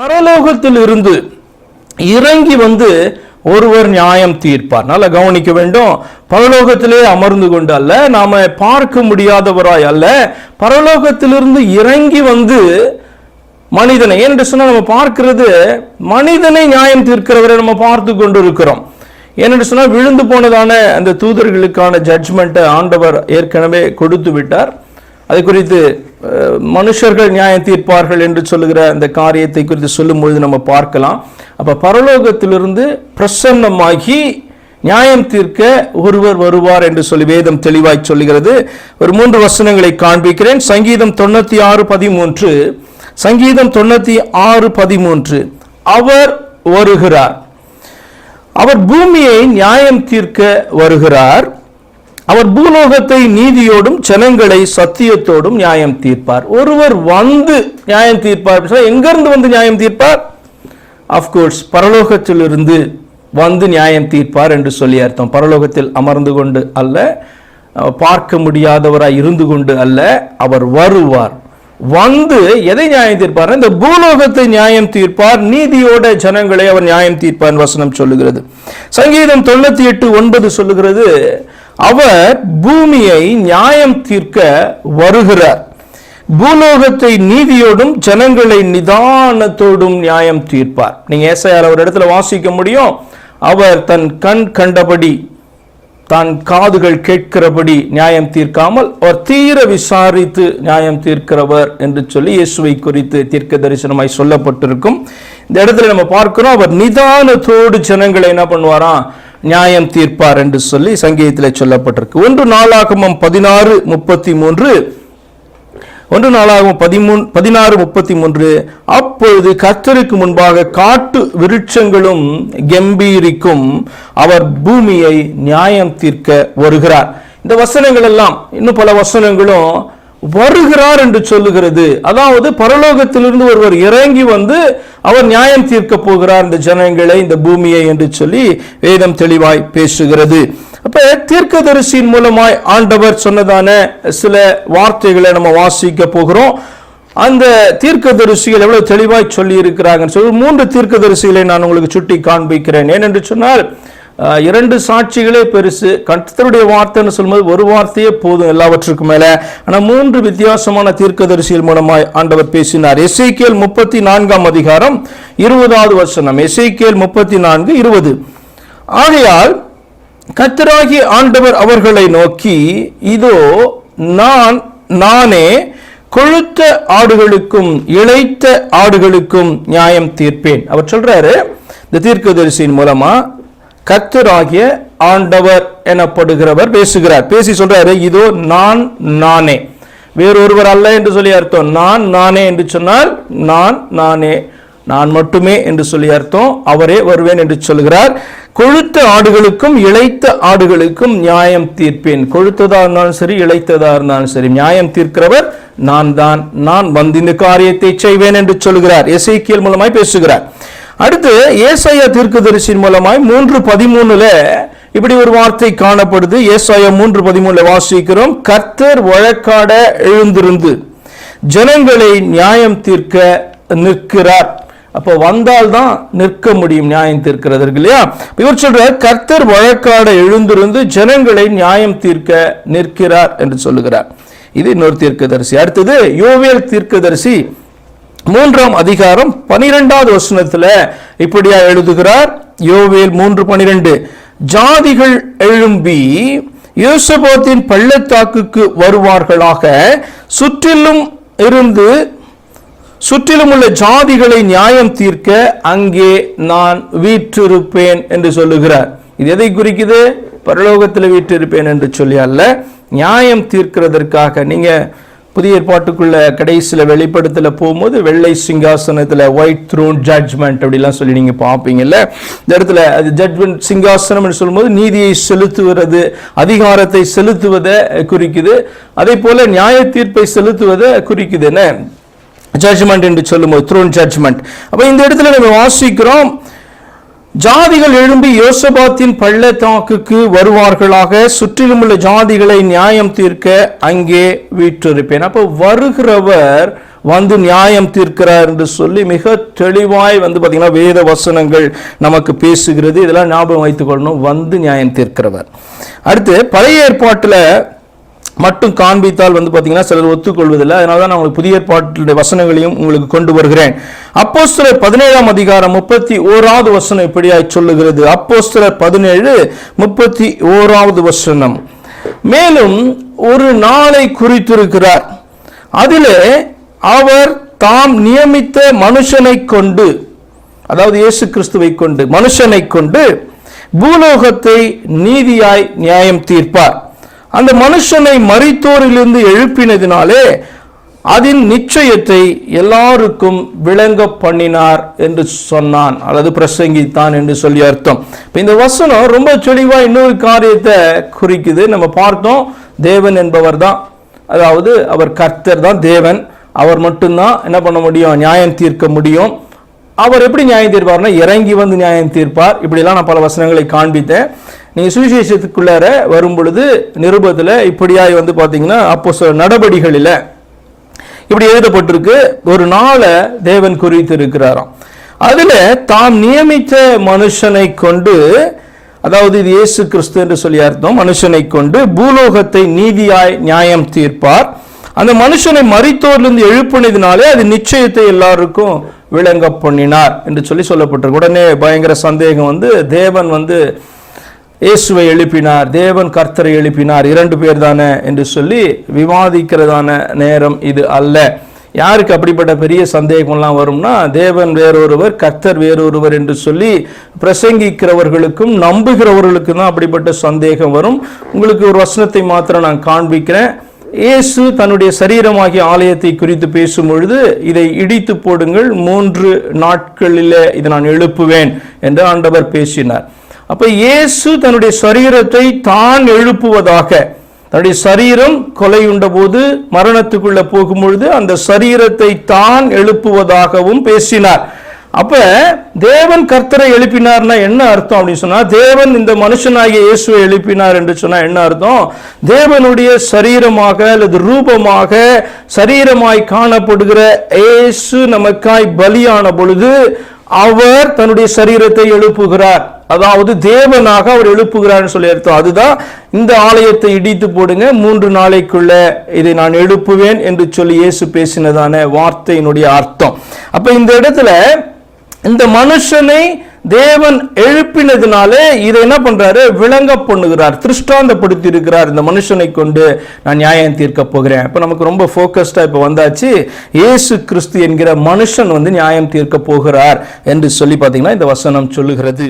பரலோகத்தில் இருந்து இறங்கி வந்து ஒருவர் நியாயம் தீர்ப்பார். நல்லா கவனிக்க வேண்டும். பரலோகத்திலே அமர்ந்து கொண்டு அல்ல நாம பார்க்க முடியாதவராய் அல்ல பரலோகத்திலிருந்து இறங்கி வந்து மனிதனை என்று சொன்னால் நம்ம பார்க்கிறது மனிதனை நியாயம் தீர்க்கிறவரை நம்ம பார்த்து கொண்டு இருக்கிறோம் ஏனென்று சொன்னால் விழுந்து போனதான அந்த தூதர்களுக்கான ஜட்ஜ்மெண்ட்டை ஆண்டவர் ஏற்கனவே கொடுத்து விட்டார். அது குறித்து மனுஷர்கள் நியாயம் தீர்ப்பார்கள் என்று சொல்லுகிற அந்த காரியத்தை குறித்து சொல்லும்பொழுது நம்ம பார்க்கலாம். அப்போ பரலோகத்திலிருந்து பிரசன்னமாகி நியாயம் தீர்க்க ஒருவர் வருவார் என்று சொல்லி வேதம் தெளிவாய் சொல்லுகிறது. ஒரு மூன்று வசனங்களை காண்பிக்கிறேன். சங்கீதம் தொண்ணூத்தி ஆறு பதிமூன்று. சங்கீதம் தொண்ணூத்தி ஆறு பதிமூன்று. அவர் வருகிறார். அவர் பூமியை நியாயம் தீர்க்க வருகிறார். அவர் பூலோகத்தை நீதியோடும் ஜனங்களை சத்தியத்தோடும் நியாயம் தீர்ப்பார். ஒருவர் வந்து நியாயம் தீர்ப்பார் அப்படி எங்கிருந்து வந்து நியாயம் தீர்ப்பார்? அஃப்கோர்ஸ் பரலோகத்திலிருந்து வந்து நியாயம் தீர்ப்பார் என்று சொல்லி அர்த்தம். பரலோகத்தில் அமர்ந்து கொண்டு அல்ல பார்க்க முடியாதவராய் இருந்து கொண்டு அல்ல அவர் வருவார். வந்து எதை நியாயம் தீர்ப்பார் இந்த பூலோகத்தை நியாயம் தீர்ப்பார் நீதியோட ஜனங்களை அவர் நியாயம் தீர்ப்பார் வசனம் சொல்லுகிறது. சங்கீதம் தொண்ணூத்தி எட்டு ஒன்பது சொல்லுகிறது அவர் பூமியை நியாயம் தீர்க்க வருகிறார். பூலோகத்தை நீதியோடும் ஜனங்களை நிதானத்தோடும் நியாயம் தீர்ப்பார். நீங்க ஏசையார் ஒரு இடத்துல வாசிக்க முடியும். அவர் தன் கண் கண்டபடி தான் காதுகள் கேட்கிறபடி நியாயம் தீர்க்காமல் அவர் தீர விசாரித்து நியாயம் தீர்க்கிறவர் என்று சொல்லி இயேசுவை குறித்து தீர்க்க தரிசனமாய் சொல்லப்பட்டிருக்கும். இந்த இடத்துல நம்ம பார்க்கிறோம் அவர் நிதானத்தோடு ஜனங்களை என்ன பண்ணுவாராம்? நியாயம் தீர்ப்பார் என்று சொல்லி சங்கீதத்தில் சொல்லப்பட்டிருக்கு. ஒன்று நாளாகமம் பதினாறு முப்பத்தி மூன்று ஒன்று நாளாகவும் பதிமூன் பதினாறு முப்பத்தி மூன்று அப்பொழுது கர்த்தருக்கு முன்பாக காட்டு விருட்சங்களும் கம்பீரிக்கும் அவர் பூமியை நியாயம் தீர்க்க வருகிறார். இந்த வசனங்கள் எல்லாம் இன்னும் பல வசனங்களும் வருகிறார் என்று சொல்லுகிறது. அதாவது பரலோகத்திலிருந்து ஒருவர் இறங்கி வந்து அவர் நியாயம் தீர்க்க போகிறார் இந்த ஜனங்களை இந்த பூமியை என்று சொல்லி வேதம் தெளிவாய் பேசுகிறது. அப்ப தீர்க்கதரிசியின் மூலமாய் ஆண்டவர் சொன்னதான சில வார்த்தைகளை நம்ம வாசிக்க போகிறோம். அந்த தீர்க்கதரிசிகள் எவ்வளவு தெளிவாய் சொல்லி இருக்கிறாங்கன்னு சொல்லி மூன்று தீர்க்கதரிசிகளை நான் உங்களுக்கு சுட்டி காண்பிக்கிறேன் ஏனென்று சொன்னால் இரண்டு சாட்சிகளே பெருசு. கர்த்தருடைய வார்த்தைன்னு சொல்லும்போது ஒரு வார்த்தையே போதும் எல்லாவற்றுக்கும் மேல. ஆனா மூன்று வித்தியாசமான தீர்க்கதரிசிகள் மூலமாய் ஆண்டவர் பேசினார். எஸ்ஐகேல் முப்பத்தி நான்காம் அதிகாரம் இருபதாவது வசனம். எஸ்ஐகேல் முப்பத்தி நான்கு இருபது. ஆகையால் கத்தராகி ஆண்டவர் அவர்களை நோக்கி இதோ நான் நானே கொழுத்த ஆடுகளுக்கும் இழைத்த ஆடுகளுக்கும் நியாயம் தீர்ப்பேன். அவர் சொல்றாரு இந்த தீர்க்கதரிசியின் மூலமா கத்தராகிய ஆண்டவர் எனப்படுகிறவர் பேசுகிறார். பேசி சொல்றாரு இதோ நான் நானே. வேறொருவர் அல்ல என்று சொல்லி அர்த்தம். நான் நானே என்று சொன்னால் நான் நானே. நான் மட்டுமே என்று சொல்லி அர்த்தம். அவரே வருவேன் என்று சொல்கிறார். கொழுத்த ஆடுகளுக்கும் இழைத்த ஆடுகளுக்கும் நியாயம் தீர்ப்பேன். கொழுத்ததா இருந்தாலும் சரி இழைத்ததாக இருந்தாலும் சரி நியாயம் தீர்க்கிறவர் நான் தான் நான் வந்து இந்த காரியத்தை செய்வேன் என்று சொல்கிறார். எசைக்கியல் மூலமாய் பேசுகிறார். அடுத்து ஏசாயா தீர்க்கதரிசியின் மூலமாய் மூன்று பதிமூணுல இப்படி ஒரு வார்த்தை காணப்படுது. ஏசாயா மூன்று பதிமூணுல வாசிக்கிறோம். கர்த்தர் வழக்காட எழுந்திருந்து ஜனங்களை நியாயம் தீர்க்க நிற்கிறார். அப்போ வந்தால்தான் நிற்க முடியும் நியாயம் தீர்க்கிறதற்கு இல்லையா? இவர் சொல்ற கர்த்தர் வழக்காட எழுந்திருந்து ஜனங்களை நியாயம் தீர்க்க நிற்கிறார் என்று சொல்லுகிறார். இது இன்னொரு தீர்க்கதரிசி. அடுத்தது யோவேல் தீர்க்கதரிசி மூன்றாம் அதிகாரம் பனிரெண்டாவது வசனத்தில் இப்படியா எழுதுகிறார். யோவேல் மூன்று பனிரெண்டு. ஜாதிகள் எழும்பி யூசபோத்தின் பள்ளத்தாக்குக்கு வருவார்களாக. சுற்றிலும் இருந்து சுற்றிலும் உள்ள ஜாதிகளை நியாயம் தீர்க்க அங்கே நான் வீற்றிருப்பேன் என்று சொல்லுகிறார். இது எதை குறிக்குது? பரலோகத்தில் வீற்றிருப்பேன் என்று சொல்லி அல்ல. நியாயம் தீர்க்கிறதற்காக. நீங்கள் புதிய ஏற்பாட்டுக்குள்ள கடைசியில் வெளிப்படுத்தல போகும்போது வெள்ளை சிங்காசனத்தில் ஒயிட் த்ரோன் ஜட்ஜ்மெண்ட் அப்படிலாம் சொல்லி நீங்கள் பார்ப்பீங்கல்ல. இந்த இடத்துல அது ஜட்ஜ்மெண்ட் சிங்காசனம் என்று சொல்லும்போது நீதியை செலுத்துவது அதிகாரத்தை செலுத்துவதை குறிக்குது. அதே போல நியாய தீர்ப்பை செலுத்துவதை குறிக்குது என்ன? ஜட்ஜ்மெண்ட் என்று சொல்லும்போது த்ரோன் ஜட்ஜ்மெண்ட் அப்போ இந்த இடத்துல நம்ம வாசிக்கிறோம். ஜாதிகள் எழும்பி யோசபாத்தின் பள்ளத்தாக்குக்கு வருவார்களாக சுற்றிலும் உள்ள ஜாதிகளை நியாயம் தீர்க்க அங்கே வீற்றிருப்பேன். அப்போ வருகிறவர் வந்து நியாயம் தீர்க்கிறார் என்று சொல்லி மிக தெளிவாய் வந்து பார்த்தீங்கன்னா வேத வசனங்கள் நமக்கு பேசுகிறது. இதெல்லாம் ஞாபகம் வைத்துக்கொள்ளணும் வந்து நியாயம் தீர்க்கிறவர். அடுத்து பழைய ஏற்பாட்டில் மட்டும் காண்பித்தால் வந்து பார்த்தீங்கன்னா சிலர் ஒத்துக்கொள்வதில்லை. அதனால தான் நான் உங்களுக்கு புதிய ஏற்பாட்டுடைய வசனங்களையும் உங்களுக்கு கொண்டு வருகிறேன். அப்போஸ்தலர் பதினேழாம் அதிகாரம் முப்பத்தி ஓராவது வசனம் இப்படியாய் சொல்லுகிறது. அப்போஸ்தலர் பதினேழு முப்பத்தி ஓராவது வசனம். மேலும் ஒரு நாளை குறித்திருக்கிறார். அதிலே அவர் தாம் நியமித்த மனுஷனை கொண்டு அதாவது இயேசு கிறிஸ்துவை கொண்டு மனுஷனை கொண்டு பூலோகத்தை நீதியாய் நியாயம் தீர்ப்பார். அந்த மனுஷனை மறித்தோரிலிருந்து எழுப்பினதினாலே அதன் நிச்சயத்தை எல்லாருக்கும் விளங்க பண்ணினார் என்று சொன்னான். அல்லது பிரசங்கித்தான் என்று சொல்லி அர்த்தம். இப்போ இந்த வசனம் ரொம்ப தெளிவாக இன்னொரு காரியத்தை குறிக்குது. நம்ம பார்த்தோம் தேவன் என்பவர் தான் அதாவது அவர் கர்த்தர் தான் தேவன். அவர் மட்டும்தான் என்ன பண்ண முடியும்? நியாயம் தீர்க்க முடியும். அவர் எப்படி நியாயம் தீர்ப்பார்னா இறங்கி வந்து நியாயம் தீர்ப்பார். இப்படிலாம் நான் பல வசனங்களை காண்பித்தேன். நீங்கள் சுவிசேஷத்துக்குள்ளார வரும் பொழுது நிருபத்தில் இப்படியாய் வந்து பார்த்தீங்கன்னா அப்போ நடபடிகளில் இப்படி எழுதப்பட்டிருக்கு. ஒரு நாளை தேவன் குறித்து இருக்கிறாராம் அதில் தாம் நியமித்த மனுஷனை கொண்டு அதாவது இது இயேசு கிறிஸ்து என்று சொல்லி அர்த்தம் மனுஷனை கொண்டு பூலோகத்தை நீதியாய் நியாயம் தீர்ப்பார். அந்த மனுஷனை மறித்தோர்லேருந்து எழுப்பினதினாலே அது நிச்சயத்தை எல்லாருக்கும் விளங்க பண்ணினார் என்று சொல்லி சொல்லப்பட்டிருக்கு. உடனே பயங்கர சந்தேகம் வந்து தேவன் வந்து இயேசுவை எழுப்பினார் தேவன் கர்த்தரை எழுப்பினார். இரண்டு பேர் தானே என்று சொல்லி விவாதிக்கிறதான நேரம் இது அல்ல. யாருக்கு அப்படிப்பட்ட பெரிய சந்தேகம்லாம் வரும்னா தேவன் வேறொருவர் கர்த்தர் வேறொருவர் என்று சொல்லி பிரசங்கிக்கிறவர்களுக்கும் நம்புகிறவர்களுக்கும் தான் அப்படிப்பட்ட சந்தேகம் வரும். உங்களுக்கு ஒரு வசனத்தை மாத்திரம் நான் காண்பிக்கிறேன். இயேசு தன்னுடைய சரீரமாகிய ஆலயத்தை குறித்து பேசும் பொழுது இதை இடித்து போடுங்கள் மூன்று நாட்களிலே இதை நான் எழுப்புவேன் என்று ஆண்டவர் பேசினார். அப்ப இயேசு தன்னுடைய சரீரத்தை தான் எழுப்புவதாக தன்னுடைய சரீரம் கொலையுண்ட போது மரணத்துக்குள்ள போகும்பொழுது அந்த சரீரத்தை தான் எழுப்புவதாகவும் பேசினார். அப்ப தேவன் கர்த்தரை எழுப்பினார்னா என்ன அர்த்தம் அப்படின்னு சொன்னா தேவன் இந்த மனுஷனாகிய இயேசுவை எழுப்பினார் என்று சொன்னா என்ன அர்த்தம்? தேவனுடைய சரீரமாக அல்லது ரூபமாக சரீரமாய் காணப்படுகிற இயேசு நமக்காய் பலியான பொழுது அவர் தன்னுடைய சரீரத்தை எழுப்புகிறார். அதாவது தேவனாக அவர் எழுப்புகிறார் சொல்லி அர்த்தம். அதுதான் இந்த ஆலயத்தை இடித்து போடுங்க மூன்று நாளைக்குள்ள இதை நான் எழுப்புவேன் என்று சொல்லி இயேசு பேசினதான வார்த்தையினுடைய அர்த்தம். அப்ப இந்த இடத்துல இந்த மனுஷனை தேவன் எழுப்பினதுனாலே இதை என்ன பண்றாரு? விளங்க பண்ணுகிறார் திருஷ்டாந்தப்படுத்தி இருக்கிறார் இந்த மனுஷனை கொண்டு நான் நியாயம் தீர்க்க போகிறேன். இப்போ நமக்கு ரொம்ப ஃபோக்கஸ்டாக இப்போ வந்தாச்சு இயேசு கிறிஸ்து என்கிற மனுஷன் வந்து நியாயம் தீர்க்க போகிறார் என்று சொல்லி பார்த்தீங்கன்னா இந்த வசனம் சொல்லுகிறது.